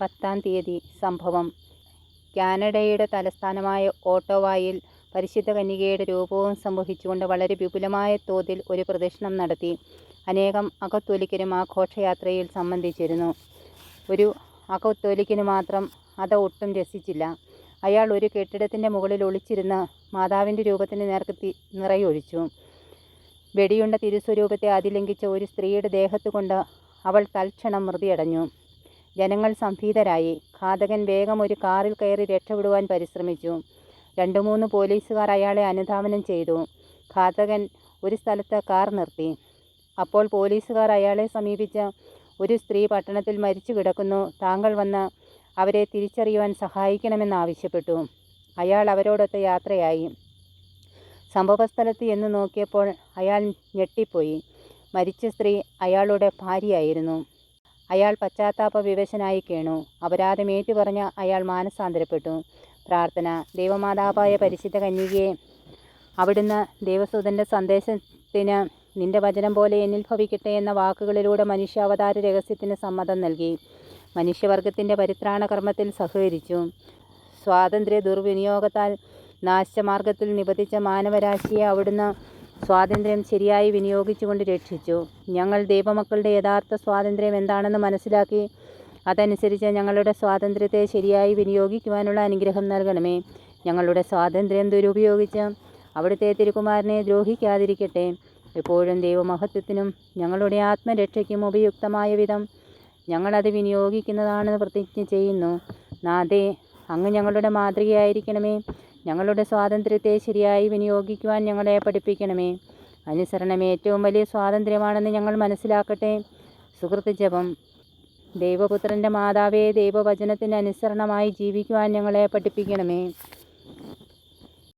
പത്താം തീയതി സംഭവം കാനഡയുടെ തലസ്ഥാനമായ ഓട്ടോവായിൽ പരിശുദ്ധ കന്യകയുടെ രൂപവും സംഭവിച്ചുകൊണ്ട് വളരെ വിപുലമായ തോതിൽ ഒരു പ്രദർശനം നടത്തി. അനേകം അകത്തോലിക്കരും ആ ഘോഷയാത്രയിൽ സംബന്ധിച്ചിരുന്നു. ഒരു അകത്തോലിക്കന് മാത്രം അത് ഒട്ടും രസിച്ചില്ല. അയാൾ ഒരു കെട്ടിടത്തിന്റെ മുകളിൽ ഒളിച്ചിരുന്ന് മാതാവിന്റെ രൂപത്തിന് നേർക്ക് നിറയൊഴിച്ചു. വെടിയുണ്ട തിരുസ്വരൂപത്തെ അതിലംഘിച്ച ഒരു സ്ത്രീയുടെ ദേഹത്തുകൊണ്ട് അവൾ തൽക്ഷണം മൃതിയടഞ്ഞു. ജനങ്ങൾ സംഭീതരായി. ഘാതകൻ വേഗം ഒരു കാറിൽ കയറി രക്ഷപ്പെടുവാൻ പരിശ്രമിച്ചു. രണ്ടു മൂന്ന് പോലീസുകാർ അയാളെ അനുധാവനം ചെയ്തു. ഘാതകൻ ഒരു സ്ഥലത്ത് കാർ നിർത്തി. അപ്പോൾ പോലീസുകാർ അയാളെ സമീപിച്ച ഒരു സ്ത്രീ പട്ടണത്തിൽ മരിച്ചു കിടക്കുന്നു. താങ്കൾ വന്ന് അവരെ തിരിച്ചറിയുവാൻ സഹായിക്കണമെന്നാവശ്യപ്പെട്ടു. അയാൾ അവരോടൊത്ത് യാത്രയായി. സംഭവസ്ഥലത്ത് എന്ന് നോക്കിയപ്പോൾ അയാൾ ഞെട്ടിപ്പോയി. മരിച്ച സ്ത്രീ അയാളുടെ ഭാര്യയായിരുന്നു. അയാൾ പശ്ചാത്താപ വിവശനായി കേണു. അപരാധം ഏറ്റുപറഞ്ഞ് അയാൾ മാനസാന്തരപ്പെട്ടു. പ്രാർത്ഥന ദൈവമാതാവായ പരിശുദ്ധ കന്യകയെ അവിടുന്ന് ദൈവസുതന്റെ സന്ദേശത്തിന് നിന്റെ വചനം പോലെ എന്നിൽ ഭവിക്കട്ടെ എന്ന വാക്കുകളിലൂടെ മനുഷ്യാവതാര രഹസ്യത്തിന് സമ്മതം നൽകി. മനുഷ്യവർഗത്തിന്റെ പരിത്രാണ കർമ്മത്തിൽ സഹകരിച്ചു. സ്വാതന്ത്ര്യ ദുർവിനിയോഗത്താൽ നാശമാർഗത്തിൽ നിബന്ധിച്ച മാനവരാശിയെ അവിടുന്ന് സ്വാതന്ത്ര്യം ശരിയായി വിനിയോഗിച്ചുകൊണ്ട് രക്ഷിച്ചു. ഞങ്ങൾ ദൈവമക്കളുടെ യഥാർത്ഥ സ്വാതന്ത്ര്യം എന്താണെന്ന് മനസ്സിലാക്കി അതനുസരിച്ച് ഞങ്ങളുടെ സ്വാതന്ത്ര്യത്തെ ശരിയായി വിനിയോഗിക്കുവാനുള്ള അനുഗ്രഹം നൽകണമേ. ഞങ്ങളുടെ സ്വാതന്ത്ര്യം ദുരുപയോഗിച്ച് അവിടുത്തെ തിരുക്കുമാരനെ ദ്രോഹിക്കാതിരിക്കട്ടെ. എപ്പോഴും ദൈവമഹത്വത്തിനും ഞങ്ങളുടെ ആത്മരക്ഷയ്ക്കും ഉപയുക്തമായ വിധം ഞങ്ങളത് വിനിയോഗിക്കുന്നതാണെന്ന് പ്രതിജ്ഞ ചെയ്യുന്നു. നാഥേ, അങ്ങ് ഞങ്ങളുടെ മാതൃകയായിരിക്കണമേ. ഞങ്ങളുടെ സ്വാതന്ത്ര്യത്തെ ശരിയായി വിനിയോഗിക്കുവാൻ ഞങ്ങളെ പഠിപ്പിക്കണമേ. അനുസരണം ഏറ്റവും വലിയ സ്വാതന്ത്ര്യമാണെന്ന് ഞങ്ങൾ മനസ്സിലാക്കട്ടെ. സുഹൃത്ത് ജപം ദൈവപുത്രന്റെ മാതാവേ, ദൈവവചനത്തിന് അനുസരണമായി ജീവിക്കുവാൻ ഞങ്ങളെ പഠിപ്പിക്കണമേ.